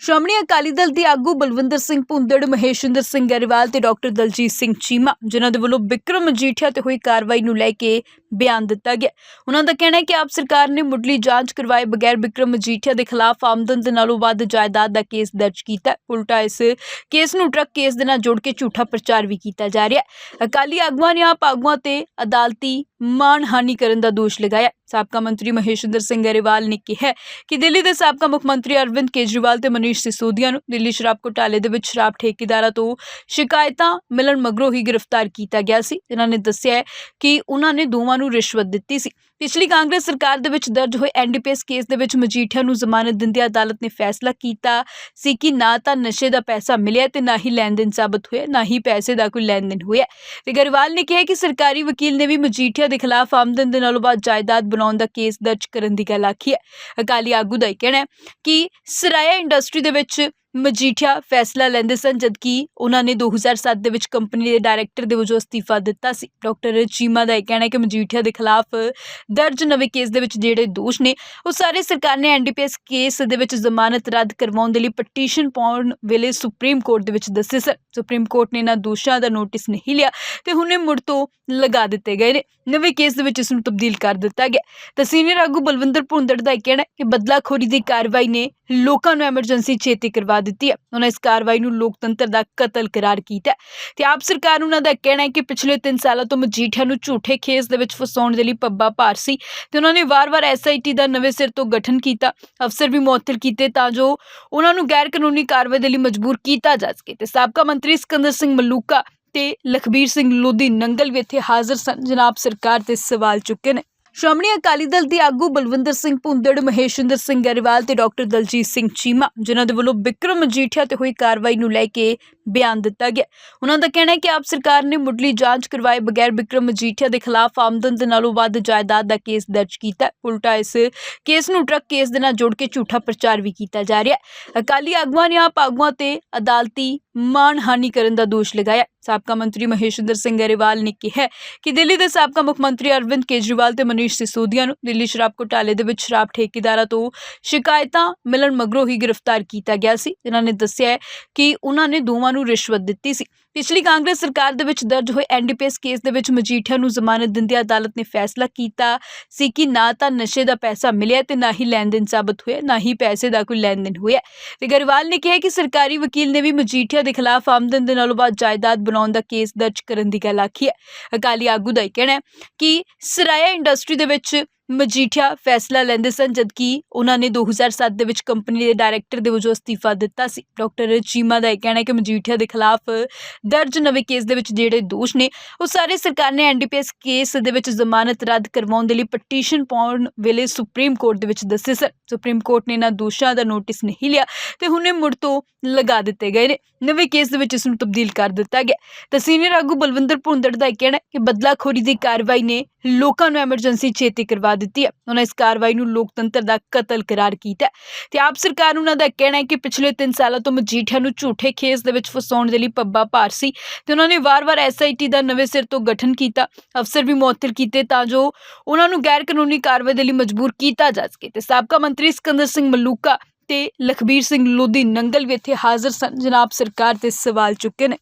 ਸ਼੍ਰੋਮਣੀ ਅਕਾਲੀ ਦਲ ਦੇ ਆਗੂ ਬਲਵਿੰਦਰ ਸਿੰਘ ਭੁੰਦੜ, ਮਹੇਸ਼ਿੰਦਰ ਸਿੰਘ ਗਰੇਵਾਲ ਤੇ ਡਾਕਟਰ ਦਲਜੀਤ ਸਿੰਘ ਚੀਮਾ, ਜਿਨ੍ਹਾਂ ਦੇ ਵੱਲੋਂ ਵਿਕਰਮ ਮਜੀਠੀਆ ਤੇ ਹੋਈ ਕਾਰਵਾਈ ਨੂੰ ਲੈ ਕੇ ਬਿਆਨ ਦਿੱਤਾ ਗਿਆ। ਉਹਨਾਂ ਦਾ ਕਹਿਣਾ ਹੈ ਕਿ ਆਪ ਸਰਕਾਰ ਨੇ ਮੁੱਢਲੀ ਜਾਂਚ ਕਰਵਾਏ ਬਗੈਰ ਵਿਕਰਮ ਮਜੀਠੀਆ ਦੇ ਖਿਲਾਫ ਆਮਦਨ ਦੇ ਨਾਲੋਂ ਵੱਧ ਜਾਇਦਾਦ ਦਾ ਕੇਸ ਦਰਜ ਕੀਤਾ ਉਲਟਾ ਇਸ ਕੇਸ ਨੂੰ ਟਰੱਕ ਕੇਸ ਦੇ ਨਾਲ ਜੋੜ ਕੇ ਝੂਠਾ ਪ੍ਰਚਾਰ ਵੀ ਕੀਤਾ ਜਾ ਰਿਹਾ ਹੈ। ਅਕਾਲੀ ਆਗੂਆਂ ਨੇ ਆਪ ਆਗੂਆਂ ਤੇ ਅਦਾਲਤੀ ਮਾਣਹਾਨੀ ਕਰਨ ਦਾ ਦੋਸ਼ ਲਗਾਇਆ ਸਾਬਕਾ ਮੰਤਰੀ ਮਹੇਸ਼ਿੰਦਰ ਸਿੰਘ ਗਰੇਵਾਲ ਨੇ ਕਿਹਾ ਕਿ ਦਿੱਲੀ ਦੇ ਸਾਬਕਾ ਮੁੱਖ ਮੰਤਰੀ ਅਰਵਿੰਦ ਕੇਜਰੀਵਾਲ ਤੇ ਮਨੀਸ਼ ਸਿਸੋਦੀਆ ਨੂੰ, ਦਿੱਲੀ ਸ਼ਰਾਬ ਘੁਟਾਲੇ ਦੇ ਵਿੱਚ ਸ਼ਰਾਬ ਠੇਕੇਦਾਰਾਂ ਤੋਂ ਸ਼ਿਕਾਇਤਾਂ ਮਿਲਣ ਮਗਰੋਂ ਹੀ ਗ੍ਰਿਫਤਾਰ ਕੀਤਾ ਗਿਆ ਸੀ। ਇਹਨਾਂ ਨੇ ਦੱਸਿਆ ਹੈ ਕਿ ਉਹਨਾਂ ਨੇ ਦੋਵਾਂ ਨੂੰ ਰਿਸ਼ਵਤ ਦਿੱਤੀ ਸੀ। ਪਿਛਲੀ ਕਾਂਗਰਸ ਸਰਕਾਰ ਦੇ ਵਿੱਚ ਦਰਜ ਹੋਏ ਐਨਡੀਪੀਐਸ ਕੇਸ ਦੇ ਵਿੱਚ ਮਜੀਠੀਆ ਨੂੰ ਜ਼ਮਾਨਤ ਦਿੰਦਿਆਂ ਅਦਾਲਤ ਨੇ ਫੈਸਲਾ ਕੀਤਾ ਸੀ ਕਿ ਨਾ ਤਾਂ ਨਸ਼ੇ ਦਾ ਪੈਸਾ ਮਿਲਿਆ ਤੇ ਨਾ ਹੀ ਲੈਣ ਦੇਣ ਸਾਬਤ ਹੋਇਆ, ਨਾ ਹੀ ਪੈਸੇ ਦਾ ਕੋਈ ਲੈਣ ਦੇਣ ਹੋਇਆ। ਤੇ ਗਰੇਵਾਲ ਨੇ ਕਿਹਾ ਕਿ ਸਰਕਾਰੀ ਵਕੀਲ ਨੇ ਵੀ ਮਜੀਠੀਆ ਦੇ ਖਿਲਾਫ ਆਮਦਨ ਦੇ ਨਾਲੋਂ ਬਾਅਦ ਜਾਇਦਾਦ ਬਣਾਉਣ ਦਾ ਕੇਸ ਦਰਜ ਕਰਨ ਦੀ ਗੱਲ ਆਖੀ ਹੈ। ਅਕਾਲੀ ਆਗੂ ਦਾ ਇਹ ਕਹਿਣਾ ਹੈ ਕਿ ਸਰਾਇਆ ਇੰਡਸਟਰੀ ਦੇ ਵਿੱਚ ਮਜੀਠੀਆ ਫੈਸਲਾ ਲੈਂਦੇ ਸਨ, ਜਦਕਿ ਉਹਨਾਂ ਨੇ 2007 ਦੇ ਵਿੱਚ ਕੰਪਨੀ ਦੇ ਡਾਇਰੈਕਟਰ ਦੇ ਵਜੋਂ ਅਸਤੀਫਾ ਦਿੱਤਾ ਸੀ। ਡਾਕਟਰ ਚੀਮਾ ਦਾ ਇਹ ਕਹਿਣਾ ਹੈ ਕਿ ਮਜੀਠੀਆ ਦੇ ਖਿਲਾਫ ਦਰਜ ਨਵੇਂ ਕੇਸ ਦੇ ਵਿੱਚ ਜਿਹੜੇ ਦੋਸ਼ ਨੇ, ਉਹ ਸਾਰੇ ਸਰਕਾਰ ਨੇ ਐਨਡੀਪੀਐਸ ਕੇਸ ਦੇ ਵਿੱਚ ਜ਼ਮਾਨਤ ਰੱਦ ਕਰਵਾਉਣ ਦੇ ਲਈ ਪਟੀਸ਼ਨ ਪਾਉਣ ਵੇਲੇ ਸੁਪਰੀਮ ਕੋਰਟ ਦੇ ਵਿੱਚ ਦੱਸੇ ਸਨ। ਸੁਪਰੀਮ ਕੋਰਟ ਨੇ ਇਹਨਾਂ ਦੋਸ਼ਾਂ ਦਾ ਨੋਟਿਸ ਨਹੀਂ ਲਿਆ ਤੇ ਹੁਣੇ ਮੁੜ ਤੋਂ ਲਗਾ ਦਿੱਤੇ ਗਏ ਨੇ। ਨਵੇਂ ਕੇਸ ਦੇ ਵਿੱਚ ਇਸ ਨੂੰ ਤਬਦੀਲ ਕਰ ਦਿੱਤਾ ਗਿਆ। ਤਾਂ ਸੀਨੀਅਰ ਆਗੂ ਬਲਵਿੰਦਰ ਭੁੰਦੜ ਦਾ ਇਹ ਕਹਿਣਾ ਹੈ ਕਿ ਬਦਲਾਖੋਰੀ ਦੀ ਕਾਰਵਾਈ ਨੇ ਲੋਕਾਂ ਨੂੰ ਐਮਰਜੈਂਸੀ ਚੇਤੀ ਕਰਵਾ ਦਿੱਤੀ ਹੈ। ਉਹਨਾਂ ਇਸ ਕਾਰਵਾਈ ਨੂੰ ਲੋਕਤੰਤਰ ਦਾ ਕਤਲ ਕਰਾਰ ਕੀਤਾ ਤੇ ਆਪ ਸਰਕਾਰ ਉਹਨਾਂ ਦਾ ਕਹਿਣਾ ਹੈ ਕਿ ਪਿਛਲੇ 3 ਸਾਲਾਂ ਤੋਂ ਮਜੀਠੀਆ ਨੂੰ ਝੂਠੇ ਕੇਸ ਦੇ ਵਿੱਚ ਫਸਾਉਣ ਦੇ ਲਈ ਪੱਬਾ ਭਾਰ ਸੀ ਤੇ ਉਹਨਾਂ ਨੇ ਵਾਰ-ਵਾਰ ਐਸਆਈਟੀ ਦਾ ਨਵੇਂ ਸਿਰ ਤੋਂ ਗਠਨ ਕੀਤਾ, ਅਫਸਰ ਵੀ ਮੁਅੱਤਲ ਕੀਤੇ ਤਾਂ ਜੋ ਉਹਨਾਂ ਨੂੰ ਗੈਰ ਕਾਨੂੰਨੀ ਕਾਰਵਾਈ ਦੇ ਲਈ ਮਜਬੂਰ ਕੀਤਾ ਜਾ ਸਕੇ ਤੇ ਸਾਬਕਾ ਮੰਤਰੀ ਸਿਕੰਦਰ ਸਿੰਘ ਮਲੂਕਾ ਤੇ ਲਖਬੀਰ ਸਿੰਘ ਲੋਧੀ ਨੰਗਲ ਵੀ ਇੱਥੇ ਹਾਜ਼ਰ ਸਨ। ਜਨਾਬ, ਸਰਕਾਰ ਤੇ ਸਵਾਲ ਚੁੱਕੇ ਨੇ। ਸ਼੍ਰੋਮਣੀ ਅਕਾਲੀ ਦਲ ਦੇ ਆਗੂ ਬਲਵਿੰਦਰ ਸਿੰਘ ਭੁੰਦੜ, ਮਹੇਸ਼ਿੰਦਰ ਸਿੰਘ ਗਰੇਵਾਲ ਤੇ ਡਾਕਟਰ ਦਲਜੀਤ ਸਿੰਘ ਚੀਮਾ, ਜਿਨ੍ਹਾਂ ਦੇ ਵੱਲੋਂ ਬਿਕਰਮ ਮਜੀਠੀਆ ਤੇ ਹੋਈ ਕਾਰਵਾਈ ਨੂੰ ਲੈ ਕੇ ਬਿਆਨ ਦਿੱਤਾ ਗਿਆ। ਉਹਨਾਂ ਦਾ ਕਹਿਣਾ ਹੈ ਕਿ ਆਪ ਸਰਕਾਰ ਨੇ ਮੁੱਢਲੀ ਜਾਂਚ ਕਰਵਾਏ ਬਗੈਰ ਬਿਕਰਮ ਮਜੀਠੀਆ ਦੇ ਖਿਲਾਫ ਆਮਦਨ ਦੇ ਨਾਲੋਂ ਵੱਧ ਜਾਇਦਾਦ ਦਾ ਕੇਸ ਦਰਜ ਕੀਤਾ ਉਲਟਾ ਇਸ ਕੇਸ ਨੂੰ ਟਰੱਕ ਕੇਸ ਦੇ ਨਾਲ ਜੋੜ ਕੇ ਝੂਠਾ ਪ੍ਰਚਾਰ ਵੀ ਕੀਤਾ ਜਾ ਰਿਹਾ ਹੈ। ਅਕਾਲੀ ਆਗੂਆਂ ਨੇ ਆਪ ਆਗੂਆਂ ਤੇ ਅਦਾਲਤੀ ਮਾਣਹਾਨੀ ਕਰਨ ਦਾ ਦੋਸ਼ ਲਗਾਇਆ। ਸਾਬਕਾ ਮੰਤਰੀ ਮਹੇਸ਼ਿੰਦਰ ਸਿੰਘ ਗਰੇਵਾਲ ਨੇ ਕਿਹਾ ਕਿ ਦਿੱਲੀ ਦੇ ਸਾਬਕਾ ਮੁੱਖ ਮੰਤਰੀ ਅਰਵਿੰਦ ਕੇਜਰੀਵਾਲ ਤੇ ਮਨੀਸ਼ ਸਿਸੋਦੀਆ ਨੂੰ ਦਿੱਲੀ ਸ਼ਰਾਬ ਘੁਟਾਲੇ ਦੇ ਵਿੱਚ ਸ਼ਰਾਬ ਠੇਕੇਦਾਰਾਂ ਤੋਂ ਸ਼ਿਕਾਇਤਾਂ ਮਿਲਣ ਮਗਰੋਂ ਹੀ ਗ੍ਰਿਫਤਾਰ ਕੀਤਾ ਗਿਆ ਸੀ। ਇਹਨਾਂ ਨੇ ਦੱਸਿਆ ਹੈ ਕਿ ਉਹਨਾਂ ਨੇ ਦੋਵਾਂ ਨੂੰ ਰਿਸ਼ਵਤ ਦਿੱਤੀ ਸੀ। ਪਿਛਲੀ ਕਾਂਗਰਸ ਸਰਕਾਰ ਦੇ ਵਿੱਚ ਦਰਜ ਹੋਏ ਐਨਡੀਪੀਐਸ ਕੇਸ ਦੇ ਵਿੱਚ ਮਜੀਠੀਆ ਨੂੰ ਜ਼ਮਾਨਤ ਦਿੰਦਿਆਂ ਅਦਾਲਤ ਨੇ ਫੈਸਲਾ ਕੀਤਾ ਸੀ ਕਿ ਨਾ ਤਾਂ ਨਸ਼ੇ ਦਾ ਪੈਸਾ ਮਿਲਿਆ ਤੇ ਨਾ ਹੀ ਲੈਣ ਦੇਣ ਸਾਬਤ ਹੋਇਆ, ਨਾ ਹੀ ਪੈਸੇ ਦਾ ਕੋਈ ਲੈਣ ਦੇਣ ਹੋਇਆ। ਤੇ ਗਰੇਵਾਲ ਨੇ ਕਿਹਾ ਕਿ ਸਰਕਾਰੀ ਵਕੀਲ ਨੇ ਵੀ ਮਜੀਠੀਆ ਦੇ ਖਿਲਾਫ ਆਮਦਨ ਦੇ ਨਾਲੋਂ ਬਾਅਦ ਜਾਇਦਾਦ ਬਣਾਉਣ ਦਾ ਕੇਸ ਦਰਜ ਕਰਨ ਦੀ ਗੱਲ ਆਖੀ ਹੈ। ਅਕਾਲੀ ਆਗੂ ਦਾ ਇਹ ਕਹਿਣਾ ਹੈ ਕਿ ਸਰਾਇਆ ਇੰਡਸਟਰੀ ਦੇ ਵਿੱਚ ਮਜੀਠੀਆ ਫੈਸਲਾ ਲੈਂਦੇ ਸਨ, ਜਦਕਿ ਉਹਨਾਂ ਨੇ 2007 ਦੇ ਵਿੱਚ ਕੰਪਨੀ ਦੇ ਡਾਇਰੈਕਟਰ ਦੇ ਵਜੋਂ ਅਸਤੀਫਾ ਦਿੱਤਾ ਸੀ। ਡਾਕਟਰ ਚੀਮਾ ਦਾ ਇਹ ਕਹਿਣਾ ਹੈ ਕਿ ਮਜੀਠੀਆ ਦੇ ਖਿਲਾਫ ਦਰਜ ਨਵੇਂ ਕੇਸ ਦੇ ਵਿੱਚ ਜਿਹੜੇ ਦੋਸ਼ ਨੇ, ਉਹ ਸਾਰੇ ਸਰਕਾਰ ਨੇ ਐਨਡੀਪੀਐਸ ਕੇਸ ਦੇ ਵਿੱਚ ਜ਼ਮਾਨਤ ਰੱਦ ਕਰਵਾਉਣ ਦੇ ਲਈ ਪਟੀਸ਼ਨ ਪਾਉਣ ਵੇਲੇ ਸੁਪਰੀਮ ਕੋਰਟ ਦੇ ਵਿੱਚ ਦੱਸੇ ਸਨ। ਸੁਪਰੀਮ ਕੋਰਟ ਨੇ ਇਹਨਾਂ ਦੋਸ਼ਾਂ ਦਾ ਨੋਟਿਸ ਨਹੀਂ ਲਿਆ ਤੇ ਹੁਣੇ ਮੁੜ ਤੋਂ ਲਗਾ ਦਿੱਤੇ ਗਏ ਨੇ। ਨਵੇਂ ਕੇਸ ਦੇ ਵਿੱਚ ਇਸ ਨੂੰ ਤਬਦੀਲ ਕਰ ਦਿੱਤਾ ਗਿਆ। ਤਾਂ ਸੀਨੀਅਰ ਆਗੂ ਬਲਵਿੰਦਰ ਭੁੰਦੜ ਦਾ ਇਹ ਕਹਿਣਾ ਹੈ ਕਿ ਬਦਲਾਖੋਰੀ ਦੀ ਕਾਰਵਾਈ ਨੇ ਲੋਕਾਂ ਨੂੰ ਐਮਰਜੈਂਸੀ ਚੇਤੀ ਕਰਵਾ ਦਿੱਤੀ ਹੈ। ਉਹਨਾਂ ਇਸ ਕਾਰਵਾਈ ਨੂੰ ਲੋਕਤੰਤਰ ਦਾ ਕਤਲ ਕਰਾਰ ਕੀਤਾ ਤੇ ਆਪ ਸਰਕਾਰ ਉਹਨਾਂ ਦਾ ਕਹਿਣਾ ਹੈ ਕਿ ਪਿਛਲੇ 3 ਸਾਲਾਂ ਤੋਂ ਮਜੀਠੀਆ ਨੂੰ ਝੂਠੇ ਕੇਸ ਦੇ ਵਿੱਚ ਫਸਾਉਣ ਦੇ ਲਈ ਪੱਬਾ ਭਾਰ ਸੀ ਤੇ ਉਹਨਾਂ ਨੇ ਵਾਰ-ਵਾਰ ਐਸਆਈਟੀ ਦਾ ਨਵੇਂ ਸਿਰ ਤੋਂ ਗਠਨ ਕੀਤਾ, ਅਫਸਰ ਵੀ ਮੁਅੱਤਲ ਕੀਤੇ ਤਾਂ ਜੋ ਉਹਨਾਂ ਨੂੰ ਗੈਰ ਕਾਨੂੰਨੀ ਕਾਰਵਾਈ ਦੇ ਲਈ ਮਜਬੂਰ ਕੀਤਾ ਜਾ ਸਕੇ ਤੇ ਸਾਬਕਾ ਮੰਤਰੀ ਸਿਕੰਦਰ ਸਿੰਘ ਮਲੂਕਾ ਤੇ ਲਖਬੀਰ ਸਿੰਘ ਲੋਧੀ ਨੰਗਲ ਵੀ ਇੱਥੇ ਹਾਜ਼ਰ ਸਨ। ਜਨਾਬ, ਸਰਕਾਰ ਤੇ ਸਵਾਲ ਚੁੱਕੇ ਨੇ।